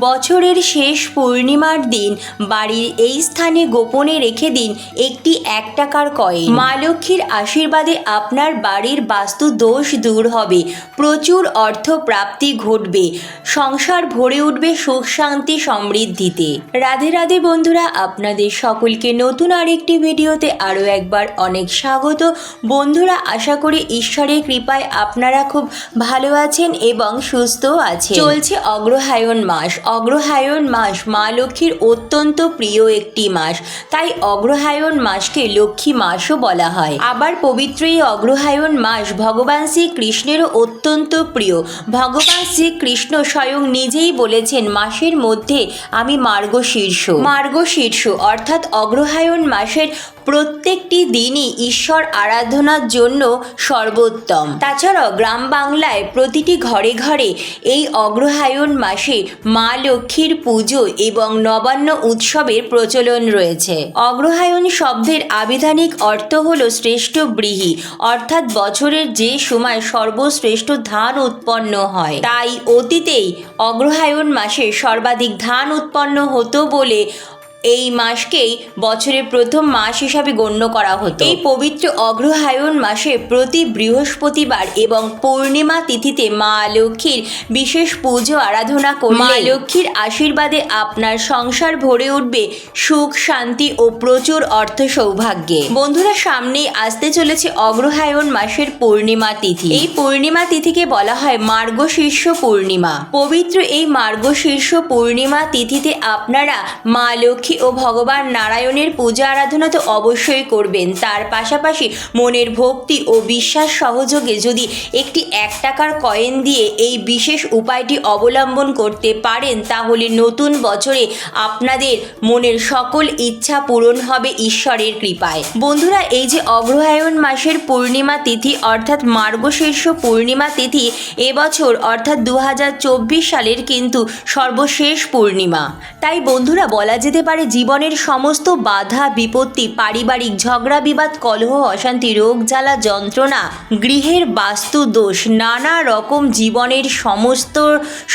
বছরের শেষ পূর্ণিমার দিন, বাড়ির এই স্থানে গোপনে রেখে দিন একটি এক টাকার কয়েন মা লক্ষ্মীর আশীর্বাদে আপনার বাড়ির বাস্তু দোষ দূর হবে, প্রচুর অর্থ প্রাপ্তি ঘটবে, সংসার ভরে উঠবে সুখ শান্তি সমৃদ্ধিতে। রাধে রাধে বন্ধুরা, আপনাদের সকলকে নতুন আরেকটি ভিডিওতে আরও একবার অনেক স্বাগত। বন্ধুরা, আশা করি ঈশ্বরের কৃপায় আপনারা খুব ভালো আছেন এবং সুস্থ আছেন। চলছে অগ্রহায়ণ মাস। অগ্রহায়ণ মাস মা লক্ষ্মীর অত্যন্ত প্রিয় একটি মাস। তাই অগ্রহায়ণ মাসকে লক্ষ্মী মাসও বলা হয়। আবার পবিত্র এই অগ্রহায়ণ মাস ভগবান শ্রীকৃষ্ণেরও অত্যন্ত প্রিয়। ভগবান শ্রীকৃষ্ণ স্বয়ং নিজেই বলেছেন, মাসের মধ্যে আমি মার্গশীর্ষ। মার্গশীর্ষ অর্থাৎ অগ্রহায়ণ মাসের প্রত্যেকটি দিনই ঈশ্বর আরাধনার জন্য সর্বোত্তম। তাছাড়াও গ্রাম বাংলায় প্রতিটি ঘরে ঘরে এই অগ্রহায়ণ মাসে মা লক্ষ্মীর পুজো এবং নবান্ন উৎসবের প্রচলন রয়েছে। অগ্রহায়ণ শব্দের আবিধানিক অর্থ হল শ্রেষ্ঠ ব্রীহি, অর্থাৎ বছরের যে সময় সর্বশ্রেষ্ঠ ধান উৎপন্ন হয়। তাই অতীতেই অগ্রহায়ণ মাসে সর্বাধিক ধান উৎপন্ন হতো বলে এই মাসকেই বছরের প্রথম মাস হিসাবে গণ্য করা হতো। এই পবিত্র অগ্রহায়ণ মাসে প্রতি বৃহস্পতিবার এবং পূর্ণিমা তিথিতে মা লক্ষ্মীর বিশেষ পুজো আরাধনা করলে মা লক্ষ্মীর আশীর্বাদে আপনার সংসার ভরে উঠবে সুখ শান্তি ও প্রচুর অর্থ সৌভাগ্যে বন্ধুরা সামনেই আসতে চলেছে অগ্রহায়ণ মাসের পূর্ণিমা তিথি। এই পূর্ণিমা তিথিকে বলা হয় মার্গশীর্ষ পূর্ণিমা। পবিত্র এই মার্গশীর্ষ পূর্ণিমা তিথিতে আপনারা মা লক্ষ্মী ও ভগবান নারায়ণের পূজা আরাধনা তো অবশ্যই করবেন। তার পাশাপাশি মনের ভক্তি ও বিশ্বাস সহযোগে যদি একটি এক টাকার কয়েন দিয়ে এই বিশেষ উপায়টি অবলম্বন করতে পারেন, তাহলে নতুন বছরে আপনাদের মনের সকল ইচ্ছা পূরণ হবে ঈশ্বরের কৃপায়। বন্ধুরা, এই যে অগ্রহায়ণ মাসের পূর্ণিমা তিথি, অর্থাৎ মার্গশীর্ষ পূর্ণিমা তিথি এবছর অর্থাৎ দু হাজার চব্বিশ সালের কিন্তু সর্বশেষ পূর্ণিমা। তাই বন্ধুরা, বলা যেতে পারে জীবনের সমস্ত বাধা, বিপত্তি, পারিবারিক ঝগড়া, বিবাদ, কলহ, অশান্তি, রোগ, জ্বালা, যন্ত্রণা, গৃহের বাস্তু দোষ, নানা রকম জীবনের সমস্ত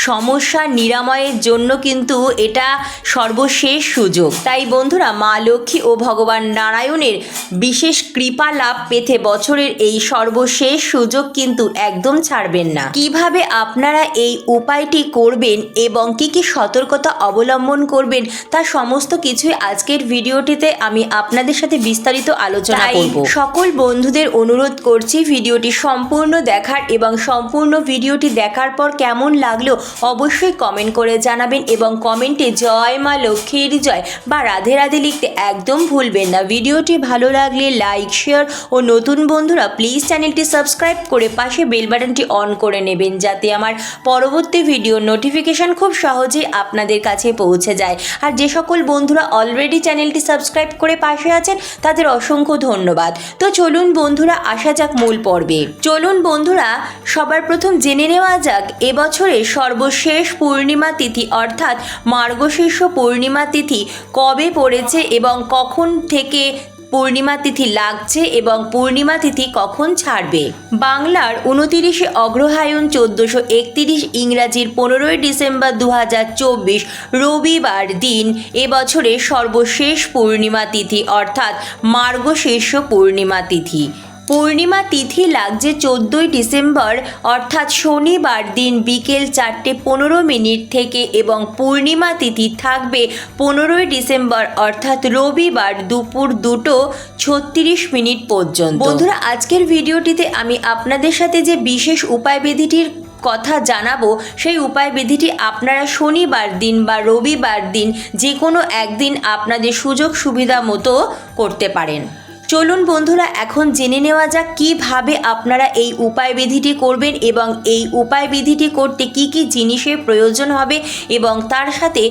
সমস্যা নিরাময়ের জন্য কিন্তু এটা সর্বশেষ সুযোগ। তাই বন্ধুরা, মা লক্ষ্মী ও ভগবান নারায়ণের বিশেষ কৃপা লাভ পেতে বছরের এই সর্বশেষ সুযোগ কিন্তু একদম ছাড়বেন না। কীভাবে আপনারা এই উপায়টি করবেন এবং কি কি সতর্কতা অবলম্বন করবেন তা সমস্ত কিছুই আজকের ভিডিওটিতে আমি আপনাদের সাথে বিস্তারিত আলোচনা করব। সকল বন্ধুদের অনুরোধ করছি ভিডিওটি সম্পূর্ণ দেখার এবং সম্পূর্ণ ভিডিওটি দেখার পর কেমন লাগল অবশ্যই কমেন্ট করে জানাবেন এবং কমেন্টে জয় মা লক্ষ্মীর জয় বা রাধে রাধে লিখতে একদম ভুলবেন না। ভিডিওটি ভালো লাগলে লাইক শেয়ার ও নতুন বন্ধুরা প্লিজ চ্যানেলটি সাবস্ক্রাইব করে পাশে বেল বাটনটি অন করে নেবেন যাতে আমার পরবর্তী ভিডিও নোটিফিকেশন খুব সহজেই আপনাদের কাছে পৌঁছে যায়। আর যে সকল বন্ধুরা অলরেডি চ্যানেলটি সাবস্ক্রাইব করে পাশে আছেন, তাদের অসংখ্য ধন্যবাদ। তো চলুন বন্ধুরা, আসা যাক মূল পর্বে। চলুন বন্ধুরা, সবার প্রথম জেনে নেওয়া যাক, এবছরে সর্বশেষ পূর্ণিমা তিথি, অর্থাৎ মার্গশীর্ষ পূর্ণিমা তিথি কবে পড়েছে এবং কখন থেকে পূর্ণিমা তিথি লাগছে এবং পূর্ণিমা তিথি কখন ছাড়বে? বাংলার উনতিরিশে অগ্রহায়ণ চোদ্দোশো একতিরিশ ইংরাজির পনেরোই ডিসেম্বর দু হাজার চব্বিশ রবিবার দিন এবছরের সর্বশেষ পূর্ণিমা তিথি, অর্থাৎ মার্গশীর্ষ পূর্ণিমা তিথি। পূর্ণিমা তিথি লাগছে চোদ্দোই ডিসেম্বর, অর্থাৎ শনিবার দিন বিকেল চারটে পনেরো মিনিট থেকে এবং পূর্ণিমা তিথি থাকবে পনেরোই ডিসেম্বর, অর্থাৎ রবিবার দুপুর দুটো ছত্রিশ মিনিট পর্যন্ত। বন্ধুরা, আজকের ভিডিওটিতে আমি আপনাদের সাথে যে বিশেষ উপায় বিধিটির কথা জানাব, সেই উপায় বিধিটি আপনারা শনিবার দিন বা রবিবার দিন যে কোনো একদিন আপনাদের সুযোগ সুবিধা মতো করতে পারেন। চলুন বন্ধুরা, এখন জেনে নেওয়া যাক কীভাবে আপনারা এই উপায় বিধিটি করবেন এবং এই উপায় বিধিটি করতে কি কি জিনিসের প্রয়োজন হবে এবং তার সাথে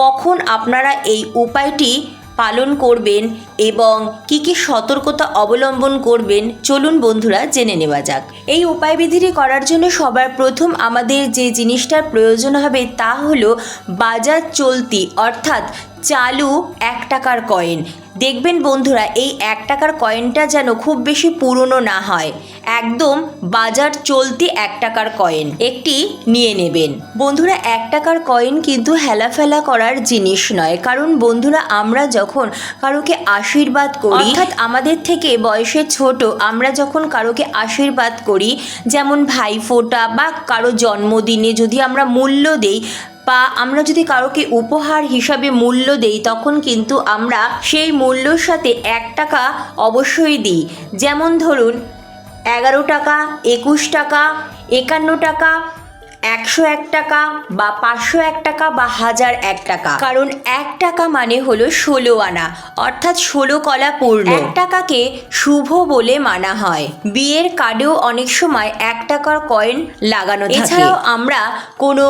কখন আপনারা এই উপায়টি পালন করবেন এবং কি কি সতর্কতা অবলম্বন করবেন, চলুন বন্ধুরা জেনে নেওয়া যাক। এই উপায় বিধিটি করার জন্য সবার প্রথম আমাদের যে জিনিসটার প্রয়োজন হবে তা হলো বাজার চলতি, অর্থাৎ চালু এক টাকার কয়েন দেখবেন বন্ধুরা, এই এক টাকার কয়েনটা যেন খুব বেশি পুরনো না হয়। একদম বাজার চলতি এক টাকার কয়েন একটি নিয়ে নেবেন। বন্ধুরা, এক টাকার কয়েন কিন্তু হেলাফেলা করার জিনিস নয়। কারণ বন্ধুরা, আমরা যখন কারোকে আশীর্বাদ করি, অর্থাৎ আমাদের থেকে বয়সে ছোট, আমরা যখন কারোকে আশীর্বাদ করি, যেমন ভাইফোঁটা বা কারও জন্মদিনে যদি আমরা মূল্য দেই বা আমরা যদি কারোকে উপহার হিসাবে মূল্য দেই, তখন কিন্তু আমরা সেই মূল্যর সাথে এক টাকা অবশ্যই দিই। যেমন ধরুন, এগারো টাকা, একুশ টাকা, একান্ন টাকা একশো এক টাকা বা পাঁচশো এক টাকা বা হাজার এক টাকা। কারণ এক টাকা মানে হলো ষোলো আনা, অর্থাৎ ষোলো কলা পূর্ণ। এক টাকাকে শুভ বলে মানা হয়। বিয়ের কার্ডেও অনেক সময় এক টাকার কয়েন লাগানো এছাড়াও আমরা কোনো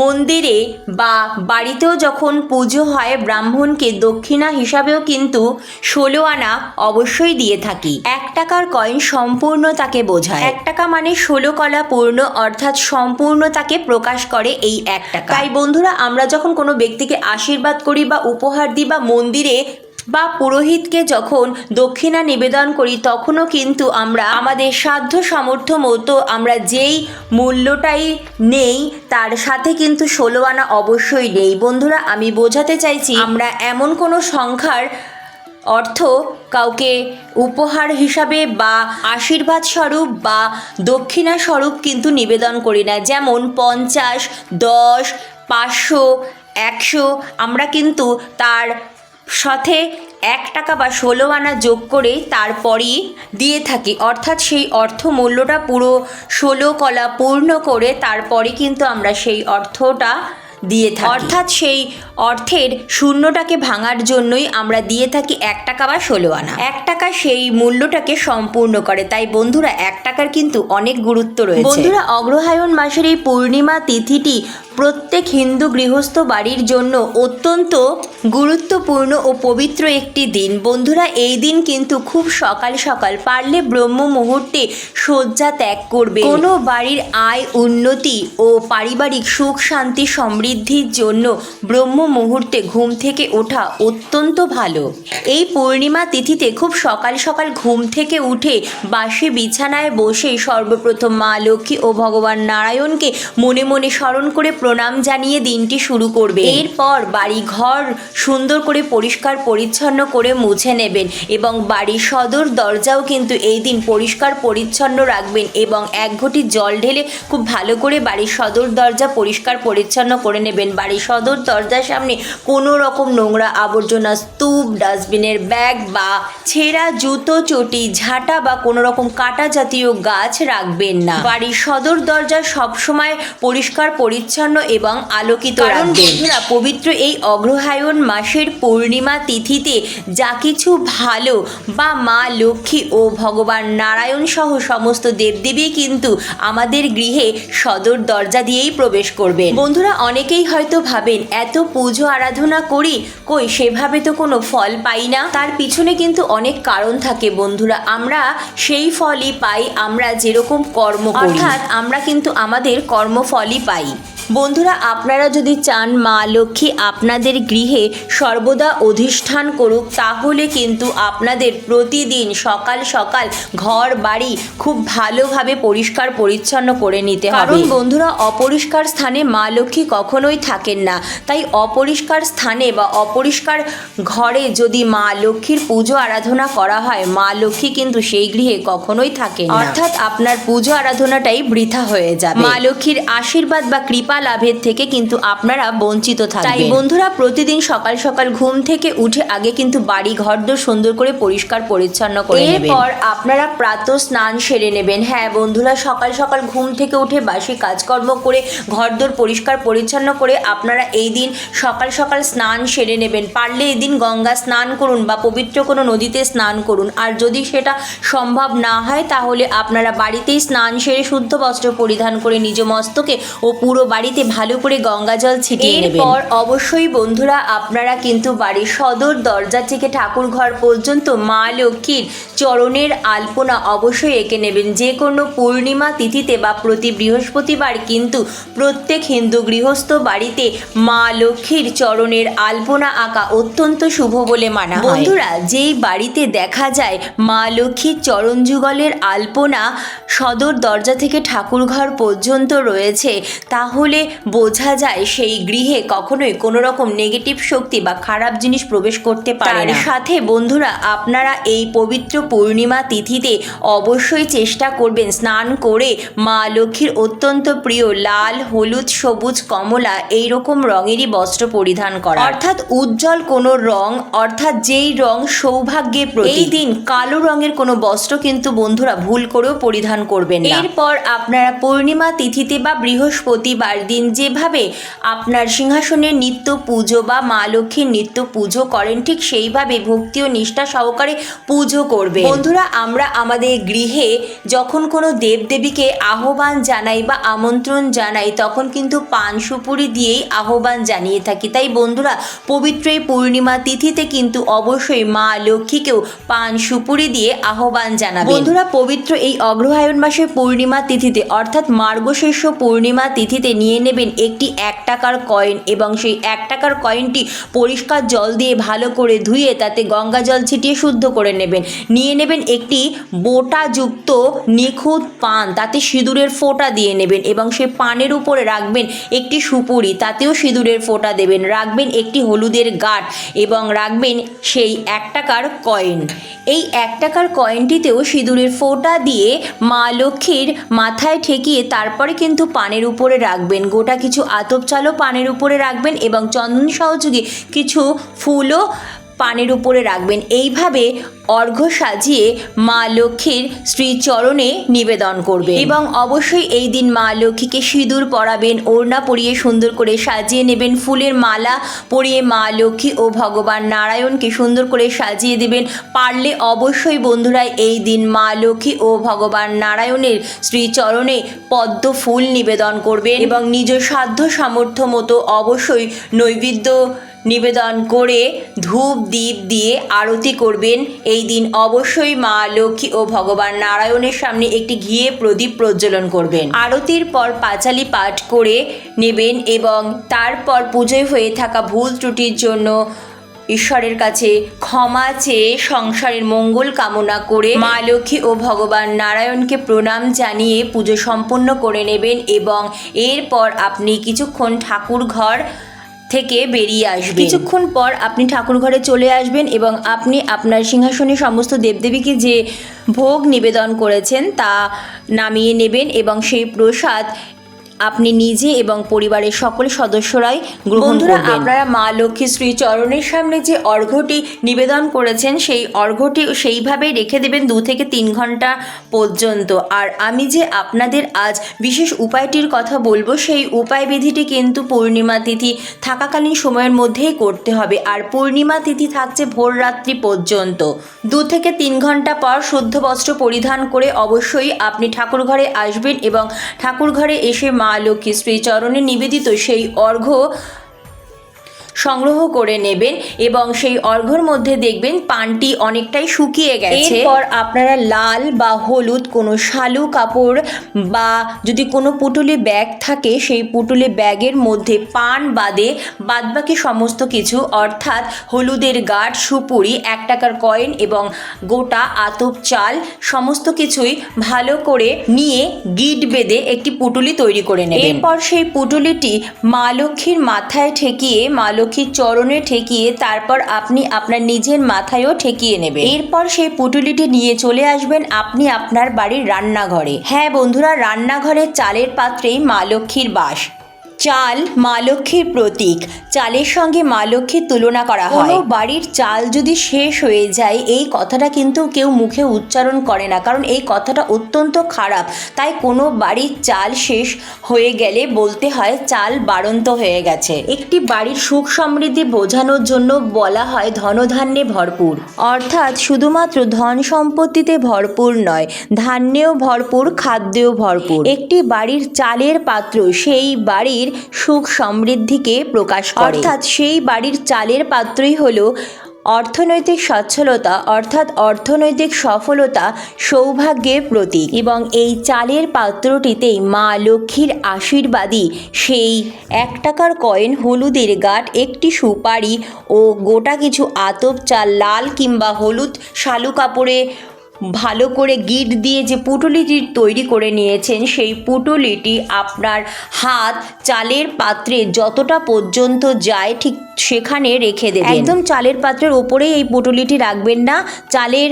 মন্দিরে বা বাড়িতেও যখন পুজো হয়, ব্রাহ্মণকে দক্ষিণা হিসাবেও কিন্তু ষোলো আনা অবশ্যই দিয়ে থাকি। এক টাকার কয়েন সম্পূর্ণ তাকে বোঝায়। এক টাকা মানে ষোলো কলা পূর্ণ, অর্থাৎ সম্পূর্ণতাকে প্রকাশ করে এই এক টাকা। তাই বন্ধুরা, আমরা যখন কোনো ব্যক্তিকে আশীর্বাদ করি বা উপহার দিই বা মন্দিরে বা পুরোহিতকে যখন দক্ষিণা নিবেদন করি, তখনও কিন্তু আমরা আমাদের সাধ্য সামর্থ্য মতো আমরা যেই মূল্যটাই নেই, তার সাথে কিন্তু ষোলো আনা অবশ্যই নেই। বন্ধুরা, আমি বোঝাতে চাইছি, আমরা এমন কোনো সংখ্যার অর্থ কাউকে উপহার হিসাবে বা আশীর্বাদ স্বরূপ বা দক্ষিণা স্বরূপ কিন্তু নিবেদন করি না। যেমন পঞ্চাশ, দশ, পাঁচশো, একশো, আমরা কিন্তু তার সাথে এক টাকা বা ষোলো আনা যোগ করে তারপরই দিয়ে থাকি। অর্থাৎ সেই অর্থ মূল্যটা পুরো ষোলো কলা পূর্ণ করে তারপরে কিন্তু আমরা সেই অর্থটা দিয়ে থাকি। অর্থাৎ সেই অর্থের শূন্যটাকে ভাঙার জন্যই আমরা দিয়ে থাকি এক টাকা বা ষোলো আনা। এক টাকা সেই মূল্যটাকে সম্পূর্ণ করে। তাই বন্ধুরা এক টাকার কিন্তু অনেক গুরুত্ব রয়েছে। বন্ধুরা অগ্রহায়ণ মাসের এই পূর্ণিমা তিথিটি প্রত্যেক হিন্দু গৃহস্থ বাড়ির জন্য অত্যন্ত গুরুত্বপূর্ণ ও পবিত্র একটি দিন। বন্ধুরা এই দিন কিন্তু খুব সকাল সকাল পারলে ব্রহ্ম মুহূর্তে শয্যা ত্যাগ করবে। কোনো বাড়ির আয় উন্নতি ও পারিবারিক সুখ শান্তি সমৃদ্ধির জন্য ব্রহ্ম মুহূর্তে ঘুম থেকে ওঠা অত্যন্ত ভালো। এই পূর্ণিমা তিথিতে খুব সকাল সকাল ঘুম থেকে উঠে বাসে বিছানায় বসে সর্বপ্রথম মা লক্ষ্মী ও ভগবান নারায়ণকে মনে মনে স্মরণ করে প্রণাম জানিয়ে দিনটি শুরু করবে এরপর বাড়ি ঘর সুন্দর করে পরিষ্কার পরিচ্ছন্ন করে মুছে নেবেন এবং বাড়ির সদর দরজাও কিন্তু এই দিন পরিষ্কার পরিচ্ছন্ন রাখবেন এবং এক ঘটি জল ঢেলে খুব ভালো করে বাড়ির সদর দরজা পরিষ্কার পরিচ্ছন্ন করে নেবেন। বাড়ির সদর দরজার সামনে কোনো রকম নোংরা আবর্জনা স্তূপ ডাস্টবিনের ব্যাগ বা ছেঁড়া জুতো চটি ঝাঁটা বা কোনো রকম কাটা জাতীয় গাছ রাখবেন না। বাড়ির সদর দরজা সবসময় পরিষ্কার পরিচ্ছন্ন এবং আলোকিত রাখবেন। বন্ধুরা পবিত্র এই অগ্রহায়ণ মাসের পূর্ণিমা তিথিতে যা কিছু ভালো বা মা লক্ষ্মী ও ভগবান নারায়ণ সহ সমস্ত দেবদেবী কিন্তু আমাদের গৃহে সদর দরজা দিয়েই প্রবেশ করবেন। বন্ধুরা অনেকেই হয়তো ভাবেন এত পুজো আরাধনা করি কই সেভাবে তো কোনো ফল পাই না। তার পিছনে কিন্তু অনেক কারণ থাকে বন্ধুরা। আমরা সেই ফলই পাই আমরা যেরকম কর্ম অর্থাৎ আমরা কিন্তু আমাদের কর্মফলই পাই। বন্ধুরা আপনারা যদি চান মা লক্ষ্মী আপনাদের গৃহে সর্বদা অধিষ্ঠান করুক তাহলে কিন্তু আপনাদের প্রতিদিন সকাল সকাল ঘর বাড়ি খুব ভালোভাবে পরিষ্কার পরিচ্ছন্ন করে নিতে হবে। কারণ বন্ধুরা অপরিষ্কার স্থানে মা লক্ষ্মী কখনোই থাকেন না। তাই অপরিষ্কার স্থানে বা অপরিষ্কার ঘরে যদি মা লক্ষ্মীর পুজো আরাধনা করা হয় মা লক্ষ্মী কিন্তু সেই গৃহে কখনোই থাকেন অর্থাৎ আপনার পুজো আরাধনাটাই বৃথা হয়ে যাবে। মা লক্ষ্মীর আশীর্বাদ বা কৃপা লাভের থেকে কিন্তু আপনারা বঞ্চিত থাকবেন। তাই বন্ধুরা প্রতিদিন সকাল সকাল ঘুম থেকে উঠে আগে কিন্তু বাড়ি ঘরদোর সুন্দর করে পরিষ্কার পরিচ্ছন্ন করে নেবেন। এরপর আপনারা প্রাত স্নান সেরে নেবেন। হ্যাঁ বন্ধুরা সকাল সকাল ঘুম থেকে উঠে বাসি কাজকর্ম করে ঘরদোর পরিষ্কার পরিচ্ছন্ন করে আপনারা এই দিন সকাল সকাল স্নান সেরে নেবেন। পারলে এই দিন গঙ্গা স্নান করুন বা পবিত্র কোনো নদীতে স্নান করুন। আর যদি সেটা সম্ভব না হয় তাহলে আপনারা বাড়িতেই স্নান সেরে শুদ্ধ বস্ত্র পরিধান করে নিজ মস্তকে ও পুরো বাড়ি বাড়িতে ভালো করে গঙ্গা জল ছিটিয়ে নেবেন। এরপর অবশ্যই বন্ধুরা আপনারা কিন্তু বাড়ির সদর দরজা থেকে ঠাকুর ঘর পর্যন্ত মা লক্ষ্মীর চরণের আলপনা অবশ্যই এঁকে নেবেন। যে কোনো পূর্ণিমা তিথিতে বা প্রতি বৃহস্পতিবার কিন্তু প্রত্যেক হিন্দু গৃহস্থ বাড়িতে মা লক্ষ্মীর চরণের আলপনা আঁকা অত্যন্ত শুভ বলে মানা বন্ধুরা যেই বাড়িতে দেখা যায় মা লক্ষ্মীর চরণ যুগলের আলপনা সদর দরজা থেকে ঠাকুরঘর পর্যন্ত রয়েছে তাহলে বোঝা যায় সেই গৃহে কখনোই কোনো রকম নেগেটিভ শক্তি বা খারাপ জিনিস প্রবেশ করতে পারে না। সাথে বন্ধুরা আপনারা এই পবিত্র পূর্ণিমা তিথিতে অবশ্যই চেষ্টা করবেন স্নান করে মা লক্ষ্মীর অত্যন্ত প্রিয় লাল হলুদ সবুজ কমলা এই রকম রঙেরই বস্ত্র পরিধান করা। অর্থাৎ উজ্জ্বল কোনো রং অর্থাৎ যেই রং সৌভাগ্যে এই দিন কালো রঙের কোনো বস্ত্র কিন্তু বন্ধুরা ভুল করেও পরিধান করবেন এরপর আপনারা পূর্ণিমা তিথিতে বা বৃহস্পতিবার দিন যেভাবে আপনার সিংহাসনের নিত্য পুজো বা মা লক্ষ্মীর নিত্য পুজো করেন, ঠিক সেইভাবে ভক্তি ও নিষ্ঠা সহকারে পুজো করবে বন্ধুরা, আমরা আমাদের গৃহে যখন কোনো দেবদেবীকে আহ্বান জানাই বা আমন্ত্রণ জানাই, তখন কিন্তু পান সুপুরি দিয়েই আহ্বান জানিয়ে থাকি। তাই বন্ধুরা, পবিত্র এই পূর্ণিমা তিথিতে কিন্তু অবশ্যই মা লক্ষ্মীকেও পান সুপুরি দিয়ে আহ্বান জানাবে বন্ধুরা, পবিত্র এই অগ্রহায়ণ মাসের পূর্ণিমা তিথিতে, অর্থাৎ মার্গশীর্ষ পূর্ণিমা তিথিতে নিয়ে নেবেন একটি এক টাকার কয়েন এবং সেই এক টাকার কয়েনটি পরিষ্কার জল দিয়ে ভালো করে ধুয়ে তাতে গঙ্গা জল ছিটিয়ে শুদ্ধ করে নেবেন। নিয়ে নেবেন একটি বোটাযুক্ত নিখুঁত পান, তাতে সিঁদুরের ফোঁটা দিয়ে নেবেন এবং সেই পানের উপরে রাখবেন একটি সুপুরি, তাতেও সিঁদুরের ফোঁটা দেবেন। রাখবেন একটি হলুদের গাঁট এবং রাখবেন সেই এক টাকার কয়েন। এই এক টাকার কয়েনটিতেও সিঁদুরের ফোঁটা দিয়ে মা লক্ষ্মীর মাথায় ঠেকিয়ে তারপরে কিন্তু পানের উপরে রাখবেন। গোটা কিছু আতপ চালও পানের উপরে রাখবেন এবং চন্দন সহযোগে কিছু ফুলও পানের উপরে রাখবেন। এইভাবে অর্ঘ্য সাজিয়ে মা লক্ষ্মীর শ্রীচরণে নিবেদন করবে এবং অবশ্যই এই দিন মা লক্ষ্মীকে সিঁদুর পরাবেন, ওড়না পরিয়ে সুন্দর করে সাজিয়ে নেবেন, ফুলের মালা পরিয়ে মা লক্ষ্মী ও ভগবান নারায়ণকে সুন্দর করে সাজিয়ে দেবেন। পারলে অবশ্যই বন্ধুরা এই দিন মা লক্ষ্মী ও ভগবান নারায়ণের শ্রীচরণে পদ্ম ফুল নিবেদন করবেন। এবং নিজ সাধ্য সামর্থ্য মতো অবশ্যই নৈবেদ্য নিবেদন করে ধূপ দ্বীপ দিয়ে আরতি করবেন। এই দিন অবশ্যই মা লক্ষ্মী ও ভগবান নারায়ণের সামনে একটি ঘিয়ে প্রদীপ প্রজ্বলন করবেন। আরতির পর পাঁচালি পাঠ করে নেবেন এবং তারপর পুজোয় হয়ে থাকা ভুল ত্রুটির জন্য ঈশ্বরের কাছে ক্ষমা চেয়ে সংসারের মঙ্গল কামনা করে মা লক্ষ্মী ও ভগবান নারায়ণকে প্রণাম জানিয়ে পুজো সম্পন্ন করে নেবেন এবং এরপর আপনি কিছুক্ষণ ঠাকুর ঘর থেকে বেরিয়ে আসবে কিছুক্ষণ পর আপনি ঠাকুর ঘরে চলে আসবেন এবং আপনি আপনার সিংহাসনে সমস্ত দেবদেবীকে যে ভোগ নিবেদন করেছেন তা নামিয়ে নেবেন এবং সেই প্রসাদ আপনি নিজে এবং পরিবারের সকল সদস্যরাই করবেন। আপনারা মা লক্ষ্মী শ্রী চরণের সামনে যে অর্ঘ্যটি নিবেদন করেছেন সেই অর্ঘ্যটি সেইভাবেই রেখে দেবেন দু থেকে তিন ঘণ্টা পর্যন্ত। আর আমি যে আপনাদের আজ বিশেষ উপায়টির কথা বলব সেই উপায় বিধিটি কিন্তু পূর্ণিমা তিথি থাকাকালীন সময়ের মধ্যেই করতে হবে। আর পূর্ণিমা তিথি থাকছে ভোর রাত্রি পর্যন্ত। দু থেকে তিন ঘণ্টা পর শুদ্ধ বস্ত্র পরিধান করে অবশ্যই আপনি ঠাকুর ঘরে আসবেন এবং ঠাকুর ঘরে এসে মা লক্ষ্মী শ্রীচরণে নিবেদিত সেই অর্ঘ্য সংগ্রহ করে নেবেন এবং সেই অর্ঘ্যর মধ্যে দেখবেন পানটি অনেকটাই শুকিয়ে গেছে। এরপর আপনারা লাল বা হলুদ কোনো শালু কাপড় বা যদি কোনো পুটুলি ব্যাগ থাকে সেই পুটুলি ব্যাগের মধ্যে পান বাদে বাদবাকি সমস্ত কিছু অর্থাৎ হলুদের গাঢ় সুপুরি এক টাকার কয়েন এবং গোটা আতপ চাল সমস্ত কিছুই ভালো করে নিয়ে গিট বেঁধে একটি পুটুলি তৈরি করে নেবেন। এরপর সেই পুটুলিটি মা লক্ষ্মীর মাথায় ঠেকিয়ে মা লক্ষ্মীর চরণে ঠেকিয়ে তারপর আপনি আপনার নিজের মাথায়ও ঠেকিয়ে নেবেন। এরপর সেই পুটুলিটি নিয়ে চলে আসবেন আপনি আপনার বাড়ির রান্নাঘরে। হ্যাঁ বন্ধুরা, রান্নাঘরের চালের পাত্রেই মা লক্ষ্মীর বাস। চাল মা লক্ষ্মীর প্রতীক। চালের সঙ্গে মা লক্ষ্মীর তুলনা করা হয়। বাড়ির চাল যদি শেষ হয়ে যায়, এই কথাটা কিন্তু কেউ মুখে উচ্চারণ করে না, কারণ এই কথাটা অত্যন্ত খারাপ। তাই কোনো বাড়ির চাল শেষ হয়ে গেলে বলতে হয়, চাল বাড়ন্ত হয়ে গেছে। একটি বাড়ির সুখ সমৃদ্ধি বোঝানোর জন্য বলা হয়, ধনধান্যে ভরপুর। অর্থাৎ শুধুমাত্র ধন সম্পত্তিতে ভরপুর নয়, ধান্যেও ভরপুর, খাদ্যেও ভরপুর। একটি বাড়ির চালের পাত্র, সেই বাড়ির বাড়ির সুখ সমৃদ্ধিকে প্রকাশ করে। অর্থাৎ সেই বাড়ির চালের পাত্রই হলো অর্থনৈতিক সচ্ছলতা, অর্থাৎ অর্থনৈতিক সফলতা, সৌভাগ্যের প্রতীক। এবং এই চালের পাত্রটিতেই মা লক্ষ্মীর আশীর্বাদী সেই এক টাকার কয়েন হলুদের গাঁট, একটি সুপারি ও গোটা কিছু আতপ, চাল লাল কিংবা হলুদ শালু কাপড়ে ভালো করে গিট দিয়ে যে পুটুলিটি তৈরি করে নিয়েছেন সেই পুটুলিটি আপনার হাত চালের পাত্রে যতটা পর্যন্ত যায় ঠিক সেখানে রেখে দেবেন। একদম চালের পাত্রের ওপরেই এই পুটুলিটি রাখবেন না। চালের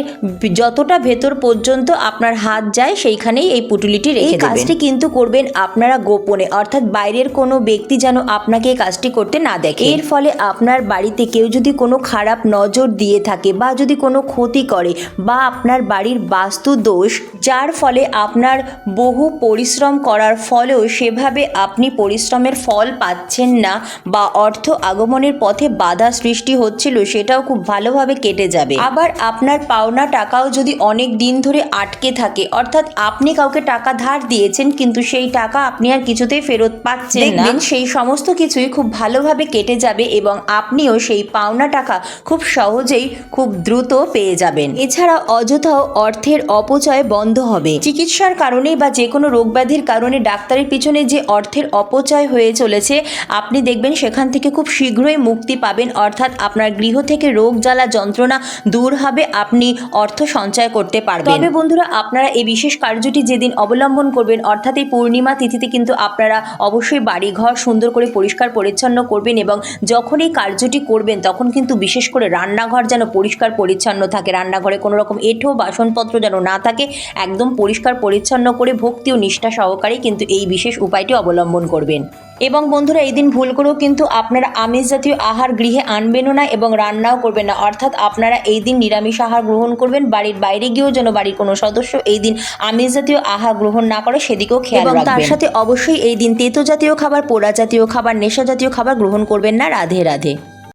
যতটা ভেতর পর্যন্ত আপনার হাত যায় সেইখানেই এই পুটুলিটি রেখে দেবেন কাজটি কিন্তু করবেন আপনারা গোপনে অর্থাৎ বাইরের কোনো ব্যক্তি যেন আপনাকে এই কাজটি করতে না দেখে। এর ফলে আপনার বাড়িতে কেউ যদি কোনো খারাপ নজর দিয়ে থাকে বা যদি কোনো ক্ষতি করে বা আপনার বাড়ির বাস্তু দোষ যার ফলে আপনার বহু পরিশ্রম করার ফলেও সেভাবে আপনি পরিশ্রমের ফল পাচ্ছেন না বা অর্থ আগমনের পথে বাধা সৃষ্টি হচ্ছিল সেটাও খুব ভালোভাবে কেটে যাবে। আবার আপনার পাওনা টাকাও যদি অনেক দিন ধরে আটকে থাকে অর্থাৎ আপনি কাউকে টাকা ধার দিয়েছেন কিন্তু সেই টাকা আপনি আর কিছুতেই ফেরত পাচ্ছেন না। দেখবেন সেই সমস্ত কিছুই খুব ভালোভাবে কেটে যাবে এবং আপনিও সেই পাওনা টাকা খুব সহজেই খুব দ্রুত পেয়ে যাবেন। এছাড়া অযথাও অর্থের অপচয় বন্ধ হবে। চিকিৎসার কারণে বা যে কোনো রোগ ব্যাধির কারণে ডাক্তারের পিছনে যে অর্থের অপচয় হয়ে চলেছে, আপনি দেখবেন সেখান থেকে খুব শীঘ্রই মুক্তি পাবেন। অর্থাৎ আপনার গৃহ থেকে রোগ জ্বালা যন্ত্রণা দূর হবে, আপনি অর্থ সঞ্চয় করতে পারবেন। তবে বন্ধুরা, আপনারা এই বিশেষ কার্যটি যেদিন অবলম্বন করবেন, অর্থাৎ এই পূর্ণিমা তিথিতে কিন্তু আপনারা অবশ্যই বাড়ি ঘর সুন্দর করে পরিষ্কার পরিচ্ছন্ন করবেন এবং যখন এই কার্যটি করবেন, তখন কিন্তু বিশেষ করে রান্নাঘর যেন পরিষ্কার পরিচ্ছন্ন থাকে। রান্নাঘরে কোনো রকম এঁঠো বাসনপত্র যেন না থাকে একদম পরিষ্কার পরিচ্ছন্ন করে ভক্তি ও নিষ্ঠা সহকারে কিন্তু এই বিশেষ উপায়টি অবলম্বন করবেন। এবং বন্ধুরা এই দিন ভুল করেও কিন্তু আপনারা আমিষ জাতীয় আহার গৃহে আনবেনও না এবং রান্নাও করবেন না। অর্থাৎ আপনারা এই দিন নিরামিষ আহার গ্রহণ করবেন বাড়ির বাইরে গিয়েও যেন বাড়ির কোনো সদস্য এই দিন আমিষ জাতীয় আহার গ্রহণ না করে সেদিকেও খেয়াল এবং তার সাথে অবশ্যই এই দিন তেতো জাতীয় খাবার পোড়া জাতীয় খাবার নেশা জাতীয় খাবার গ্রহণ করবেন না। রাধে রাধে।